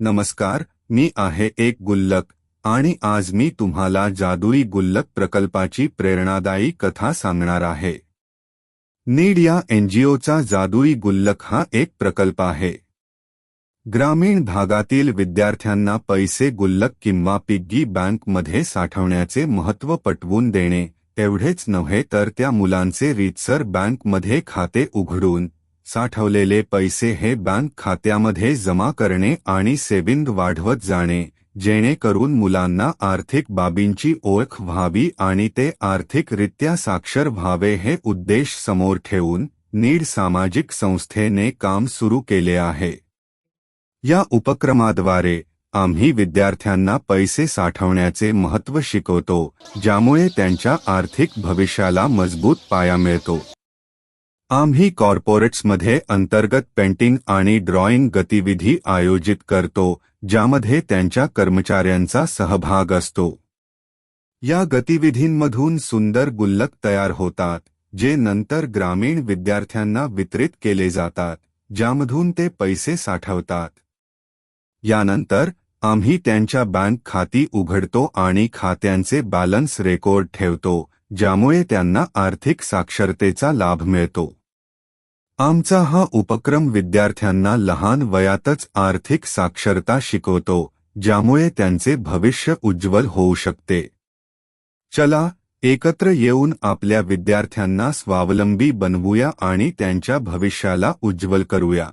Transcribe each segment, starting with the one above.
नमस्कार मी आहे एक गुल्लक आणि आज मी तुम्हाला जादुई गुल्लक प्रकल्पाची प्रेरणादायी कथा सांगणार आहे. नीड या एनजीओचा जादुई गुल्लक हा एक प्रकल्प आहे. ग्रामीण भागातील विद्यार्थ्यांना पैसे गुल्लक किंवा पिग्गी बँकमध्ये साठवण्याचे महत्त्व पटवून देणे एवढेच नव्हे तर त्या मुलांचे रीतसर बँकमध्ये खाते उघडून साठवलेले पैसे हे बँक खात्यामध्ये जमा करणे आणि सेविंग वाढवत जाणे जेणेकरून मुलांना आर्थिक बाबींची ओळख व्हावी आणि ते आर्थिकरित्या साक्षर व्हावे हे उद्देश समोर ठेवून नीड सामाजिक संस्थेने काम सुरू केले आहे. या उपक्रमाद्वारे आम्ही विद्यार्थ्यांना पैसे साठवण्याचे महत्त्व शिकवतो ज्यामुळे त्यांच्या आर्थिक भविष्याला मजबूत पाया मिळतो. आम्ही कॉर्पोरेट्समध्ये अंतर्गत पेंटिंग आणि ड्रॉइंग गतिविधी आयोजित करतो ज्यामध्ये त्यांच्या कर्मचाऱ्यांचा सहभाग असतो. या गतिविधींमधून सुंदर गुल्लक तयार होतात जे नंतर ग्रामीण विद्यार्थ्यांना वितरित केले जातात ज्यामधून ते पैसे साठवतात. यानंतर आम्ही त्यांच्या बँक खाती उघडतो आणि खात्यांचे बॅलन्स रेकॉर्ड ठेवतो ज्यामुळे त्यांना आर्थिक साक्षरतेचा लाभ मिळतो. आमचा हा उपक्रम विद्यार्थ्यांना लहान वयातच आर्थिक साक्षरता शिकवतो ज्यामुळे त्यांचे भविष्य उज्ज्वल होऊ शकते. चला एकत्र येऊन आपल्या विद्यार्थ्यांना स्वावलंबी बनवूया आणि त्यांच्या भविष्याला उज्ज्वल करूया.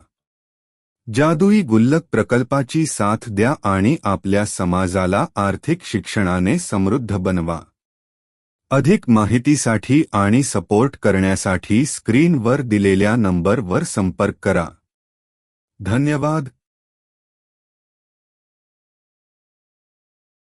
जादुई गुल्लक प्रकल्पाची साथ द्या आणि आपल्या समाजाला आर्थिक शिक्षणाने समृद्ध बनवा. अधिक माहितीसाठी आणि सपोर्ट करण्यासाठी स्क्रीनवर दिलेल्या नंबरवर संपर्क करा. धन्यवाद.